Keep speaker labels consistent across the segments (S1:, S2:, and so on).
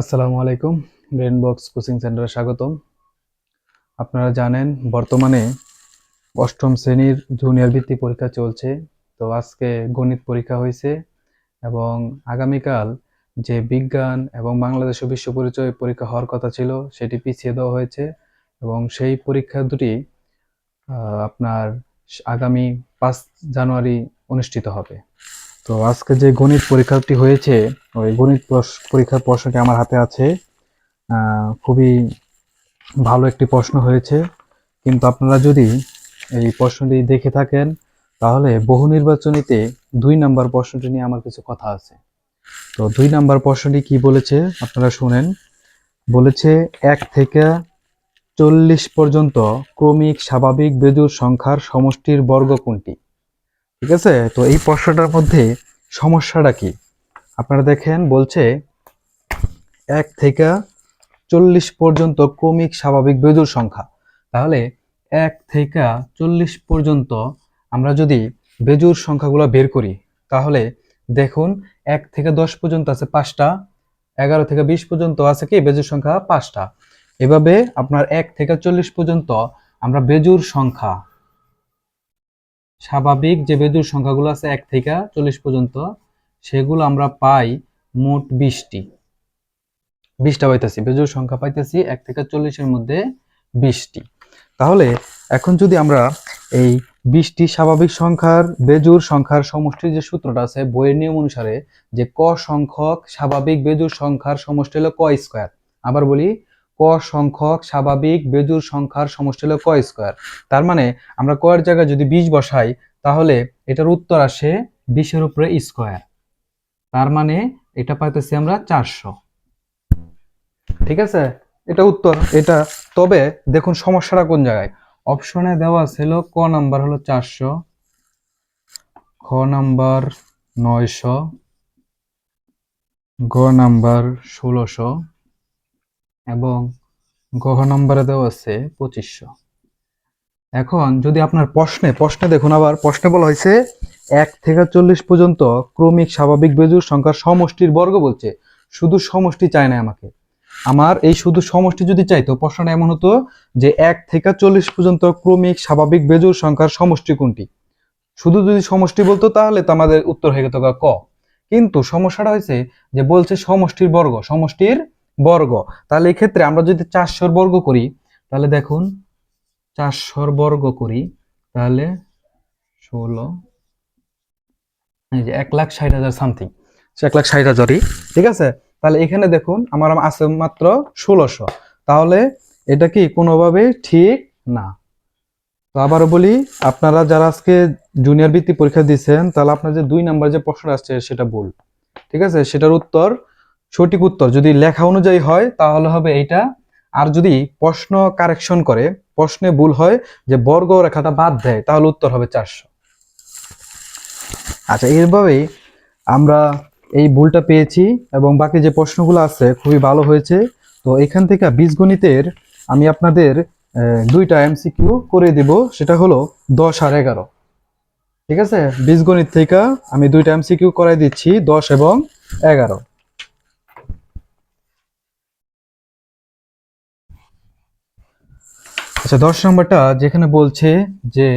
S1: আসসালামু আলাইকুম brain box coaching সেন্টারে স্বাগতম। আপনারা জানেন, বর্তমানে অষ্টম শ্রেণির জুনিয়র ভিত্তি পরীক্ষা চলছে। তো আজকে গণিত পরীক্ষা হয়েছে এবং আগামীকাল যে বিজ্ঞান এবং বাংলাদেশ বিশ্ব পরিচয় পরীক্ষা হওয়ার কথা ছিল, সেটি পিছিয়ে দেওয়া হয়েছে এবং সেই পরীক্ষা দুটি আপনার আগামী পাঁচ জানুয়ারি অনুষ্ঠিত হবে। তো আজকে যে গণিত পরীক্ষাটি হয়েছে, ওই গণিত পরীক্ষার প্রশ্নটি আমার হাতে আছে। খুবই ভালো একটি প্রশ্ন হয়েছে। কিন্তু আপনারা যদি এই প্রশ্নটি দেখে থাকেন, তাহলে বহু নির্বাচনীতে দুই নাম্বার প্রশ্নটি নিয়ে আমার কিছু কথা আছে। তো দুই নাম্বার প্রশ্নটি কি বলেছে, আপনারা শুনেন। বলেছে, এক থেকে চল্লিশ পর্যন্ত ক্রমিক স্বাভাবিক বেজুর সংখ্যার সমষ্টির বর্গ কোনটি? ঠিক আছে? তো এই প্রশ্নটার মধ্যে সমস্যাটা কি? আপনারা দেখেন, বলছে এক থেকে চল্লিশ পর্যন্ত ক্রমিক স্বাভাবিক বেজুর সংখ্যা। তাহলে এক থেকে চল্লিশ পর্যন্ত আমরা যদি বেজুর সংখ্যাগুলো বের করি, তাহলে দেখুন, এক থেকে দশ পর্যন্ত আছে পাঁচটা, এগারো থেকে বিশ পর্যন্ত আছে কি? বেজুর সংখ্যা পাঁচটা। এভাবে আপনার এক থেকে চল্লিশ পর্যন্ত আমরা বেজুর সংখ্যা স্বাভাবিক যে বেদুর সংখ্যাগুলো আছে এক থেকে চল্লিশ পর্যন্ত, সেগুলো আমরা পাই মোট বিশটি। বিশটা পাইতেছি বেজুর সংখ্যা পাইতেছি এক থেকে চল্লিশের মধ্যে বিশটি। তাহলে এখন যদি আমরা এই বিশটি স্বাভাবিক সংখ্যার বেজুর সংখ্যার সমষ্টির যে সূত্রটা আছে, বইয়ের নিয়ম অনুসারে যে ক সংখ্যক স্বাভাবিক বেজুর সংখ্যার সমষ্টি হলো ক স্কোয়ার। আবার বলি ক সংখ্যক স্বাভাবিক বেজুর সংখ্যার সমষ্টি হলো ক স্কোয়ার। তার মানে আমরা কয়ের জায়গায় যদি বিশ বসাই, তাহলে এটার উত্তর আসে বিশের উপরে স্কোয়ার। তার মানে এটা পাইতেছি আমরা চারশো। ঠিক আছে? এটা উত্তর, এটা। তবে দেখুন সমস্যাটা কোন জায়গায়? অপশনে দেওয়া ছিল ক নাম্বার হলো চারশো খ নাম্বার নয়শো গ নাম্বার ষোলোশো এবং গহ নম্বরে দেওয়া আছে পঁচিশশো। এখন যদি আপনার প্রশ্নে প্রশ্নে দেখুন আবার, প্রশ্নে বলা হয়েছে, এক থেকে চল্লিশ পর্যন্ত ক্রমিক স্বাভাবিক বেজুর সংখ্যার সমষ্টির বর্গ বলছে, শুধু সমষ্টি চায় না আমাকে। আমার এই শুধু সমষ্টি যদি চাইতো, প্রশ্নটা এমন হতো যে এক থেকে চল্লিশ পর্যন্ত ক্রমিক স্বাভাবিক বেজুর সংখ্যার সমষ্টি কোনটি? শুধু যদি সমষ্টি বলতো, তাহলে তো আমাদের উত্তর হয়ে যেত গা ক। কিন্তু সমস্যাটা হয়েছে যে বলছে সমষ্টির বর্গ, সমষ্টির বর্গ। তাহলে এই ক্ষেত্রে আমরা যদি চারশোর বর্গ করি তাহলে দেখুন চারশোর বর্গ করি তাহলে ষোলো এই যে এক লাখ ষাট হাজার সামথিং এক লাখ ষাট হাজারই। ঠিক আছে? তাহলে এখানে দেখুন আমার আছে মাত্র ষোলোশো। তাহলে এটা কি কোনোভাবে ঠিক না? তো আবারও বলি আপনারা যারা আজকে জুনিয়র বৃত্তি পরীক্ষা দিচ্ছেন তাহলে আপনার যে দুই নাম্বার যে প্রশ্ন আসছে সেটা ভুল। ঠিক আছে? সেটার উত্তর সঠিক উত্তর যদি লেখা অনুযায়ী হয়, তাহলে হবে এইটা। আর যদি প্রশ্ন কারেকশন করে, প্রশ্নে ভুল হয়, যে বর্গ রেখাটা বাদ দেয়, তাহলে উত্তর হবে চারশো। আচ্ছা এইভাবেই আমরা এই ভুলটা পেয়েছি এবং বাকি যে প্রশ্নগুলো আছে, খুবই ভালো হয়েছে। তো এখান থেকে বীজগণিতের আমি আপনাদের দুইটা এমসিকিউ করে দেব, সেটা হলো দশ আর এগারো। ঠিক আছে? বীজগণিত থেকে আমি দুইটা এমসিকিউ করাই দিচ্ছি, দশ এবং এগারো। আচ্ছা দশ নম্বরটা যেখানে বলছে যে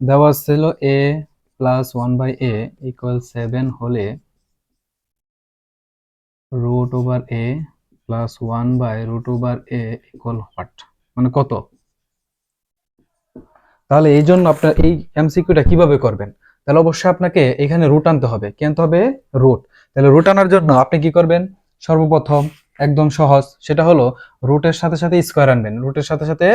S1: দেওয়া ছিল A plus one by A equal seven হলে root over A plus one by root over A equal what মানে কত? তাহলে এই জন্য আপনার এই এমসিকিউটা কীভাবে করবেন? তাহলে অবশ্যই আপনাকে এখানে রুট আনতে হবে। কি আনতে হবে? রুট তাহলে রুট আনার জন্য আপনি কি করবেন? সর্বপ্রথম একদম সহজ। সেটা হলো রুটের সাথে সাথে স্কোয়ার আনবেন। রুটের সাথে সাথে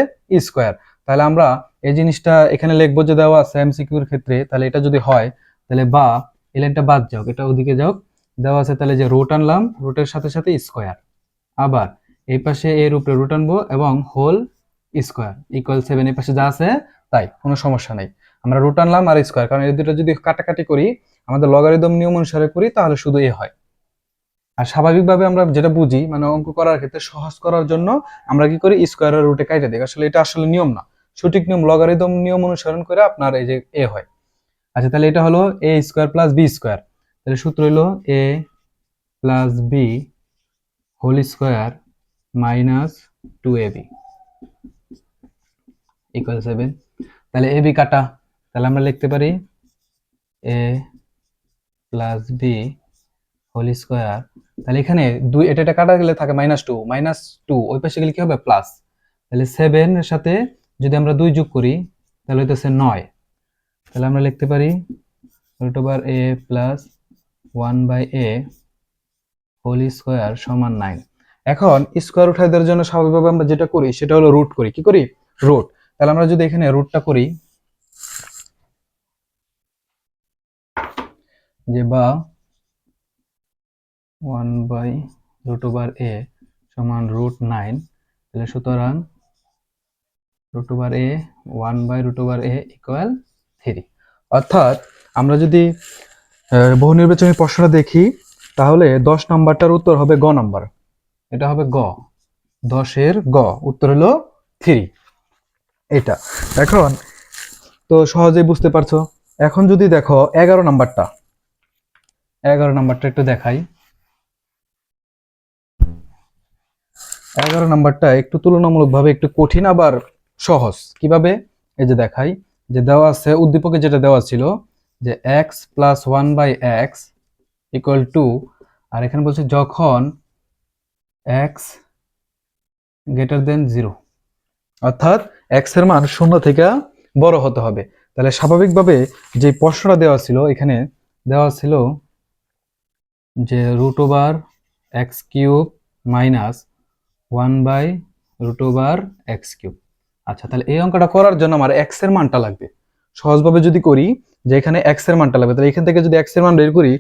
S1: স্কোয়ার তাহলে আমরা এই জিনিসটা এখানে লিখব যে দেওয়া আছে এমসিকিউর ক্ষেত্রে। তাহলে এটা যদি হয়, তাহলে বা, এই লাইনটা বাদ যাও এটা ওদিকে যাও দেওয়া আছে তাহলে যে রুট আনলাম রুটের সাথে সাথে স্কোয়ার আবার এই পাশে এর উপরে রুট আনব এবং হোল স্কোয়ার ইকুয়াল সেভেন এই পাশে যা আছে তাই, কোনো সমস্যা নেই। আমরা রুট আনলাম আর স্কোয়ার কারণ এই দুটো যদি কাটাকাটি করি, আমাদের লগারিদম নিয়ম অনুসারে করি, তাহলে শুধু এ হয়। আর স্বাভাবিকভাবে আমরা যেটা বুঝি মানে অঙ্ক করার ক্ষেত্রে সহজ করার জন্য আমরা কি করি স্কোয়ারের রুটে কাইটে দিই। আসলে এটা আসলে নিয়ম না। সঠিক নিয়ম লগারিদম নিয়ম অনুসরণ করে আপনার এই যে এ হয়। আচ্ছা তাহলে এটা হলো A square plus B square তাহলে সূত্র হলো A plus B whole square minus two A B equal seven তাহলে এ বি কাটা। তাহলে আমরা লিখতে পারি A plus B whole square, তাহলে এখানে দুই, এটা এটা কাটা গেলে থাকে মাইনাস টু মাইনাস টু ওই পাশে গেলে কি হবে? প্লাস তাহলে সেভেন এর সাথে যদি আমরা দুই যোগ করি, তাহলে হইতেছে নয়। তাহলে আমরা লিখতে পারি root over A plus one by A whole square সমান নাইন এখন স্কোয়ার উঠাই দেওয়ার জন্য স্বাভাবিকভাবে আমরা যেটা করি, সেটা হলো রুট করি। কি করি? রুট তাহলে আমরা যদি এখানে রুটটা করি, যে বা one by root over A সমান রুট নাইন। তাহলে সুতরাং root over A, one by root over A equal three অর্থাৎ আমরা যদি বহু নির্বাচনী প্রশ্নটা দেখি, তাহলে দশ নাম্বারটার উত্তর হবে গ নাম্বার। এটা হবে গ। দশের গ। উত্তর হলো থ্রি এটা। এখন তো সহজেই বুঝতে পারছ। এখন যদি দেখো এগারো নাম্বারটা। এগারো নাম্বারটা একটু দেখাই। এগারো নাম্বারটা একটু তুলনামূলকভাবে একটু কঠিন, আবার সহজ। কীভাবে? এই যে দেখাই, যে দেওয়া আছে, উদ্দীপকে যেটা দেওয়া ছিল, যে X plus one by X equal two আর এখানে বলছে যখন এক্স গ্রেটার দেন জিরো অর্থাৎ এক্সের মান শূন্য থেকে বড় হতে হবে। তাহলে স্বাভাবিকভাবে যে প্রশ্নটা দেওয়া ছিল, এখানে দেওয়া ছিল যে root over X cube minus one by root over X cube. আচ্ছা তাহলে এই অঙ্কটা করার জন্য আমার এক্সের মানটা লাগবে। সহজভাবে যদি করি যে এখানে এক্সের মানটা লাগবে, তাহলে এখান থেকে যদি এক্সের মান বের করি,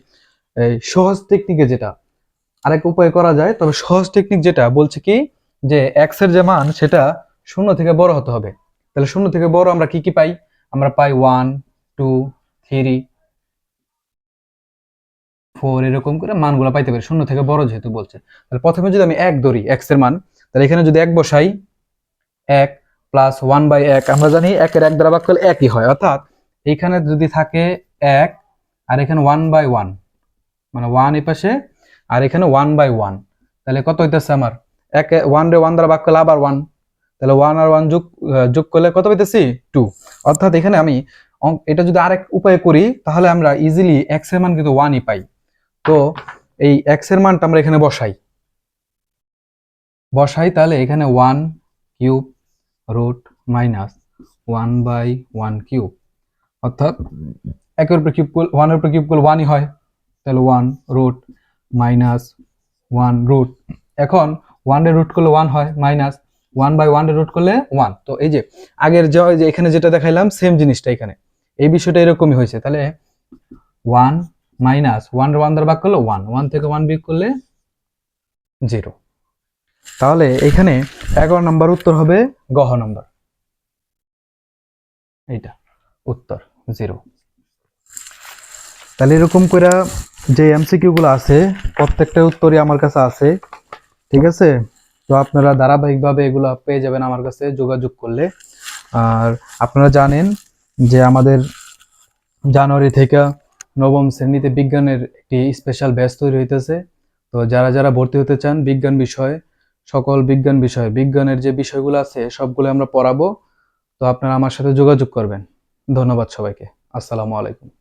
S1: এই সহজ টেকনিকে যেটা, আরেক উপায় করা যায়, তবে সহজ টেকনিক যেটা বলছে কি, যে এক্সের যে মান, সেটা শূন্য থেকে বড় হতে হবে। তাহলে শূন্য থেকে বড় আমরা কি কি পাই? আমরা পাই ওয়ান, টু, থ্রি ফোর এরকম করে মানগুলো পাইতে পারি, শূন্য থেকে বড় যেহেতু বলছে। তাহলে প্রথমে যদি আমি এক ধরি এক্সের মান, তাহলে এখানে যদি এক বসাই, এক প্লাস ওয়ান বাই এক, আমরা জানি একের এক দ্বারা ভাগ করলে একই হয়। অর্থাৎ এইখানে যদি থাকে এক, আর এখানে ওয়ান বাই ওয়ান মানে ওয়ান এ পাশে, আর এখানে ওয়ান বাই ওয়ান তাহলে কত হইতেছে আমার? এক ওয়ান রে ওয়ান দ্বারা ভাগ করলে আবার ওয়ান তাহলে ওয়ান আর ওয়ান যোগ যোগ করলে কত পাইতেছি? টু অর্থাৎ এখানে আমি এটা যদি আরেক উপায় করি, তাহলে আমরা ইজিলি এক্সের মান কিন্তু ওয়ানই পাই। তো এই এক্সের মানটা আমরা এখানে বসাই। বসাই তাহলে এখানে one cube root minus one by one cube অর্থাৎ একের উপর কিউব করলে ওয়ানের উপর কিউব করলে ওয়ানই হয়। তাহলে one root minus one root এখন ওয়ানের রুট করলে ওয়ান হয় মাইনাস ওয়ান বাই ওয়ানের রুট করলে ওয়ান তো এই যে আগের যে যে এখানে যেটা দেখাইলাম সেম জিনিসটা এখানে। এই বিষয়টা এরকমই হয়েছে। তাহলে ওয়ান মাইনাস ওয়ান ওয়ান দ্বারা ভাগ করলে ওয়ান। ওয়ান থেকে ওয়ান বিয়োগ করলে জিরো। তাহলে এখানে এগারো নম্বর উত্তর হবে গহ নম্বর। এইটা উত্তর, জিরো। তাহলে এরকম করে যে এমসিকিউ গুলো আছে, প্রত্যেকটা উত্তরই আমার কাছে আছে, ঠিক আছে? তো আপনারা ধারাবাহিকভাবে এগুলো পেয়ে যাবেন আমার কাছে যোগাযোগ করলে। আর আপনারা জানেন যে আমাদের জানুয়ারি থেকে নবম শ্রেণীতে বিজ্ঞানের একটি স্পেশাল ব্যাচ তৈরি হইতেছে। তো যারা যারা ভর্তি হতে চান বিজ্ঞান বিষয়ে, সকল বিজ্ঞান বিষয়, বিজ্ঞানের যে বিষয়গুলো আছে সবগুলো আমরা পড়াবো। তো আপনারা আমার সাথে যোগাযোগ করবেন। ধন্যবাদ সবাইকে। আসসালামু আলাইকুম।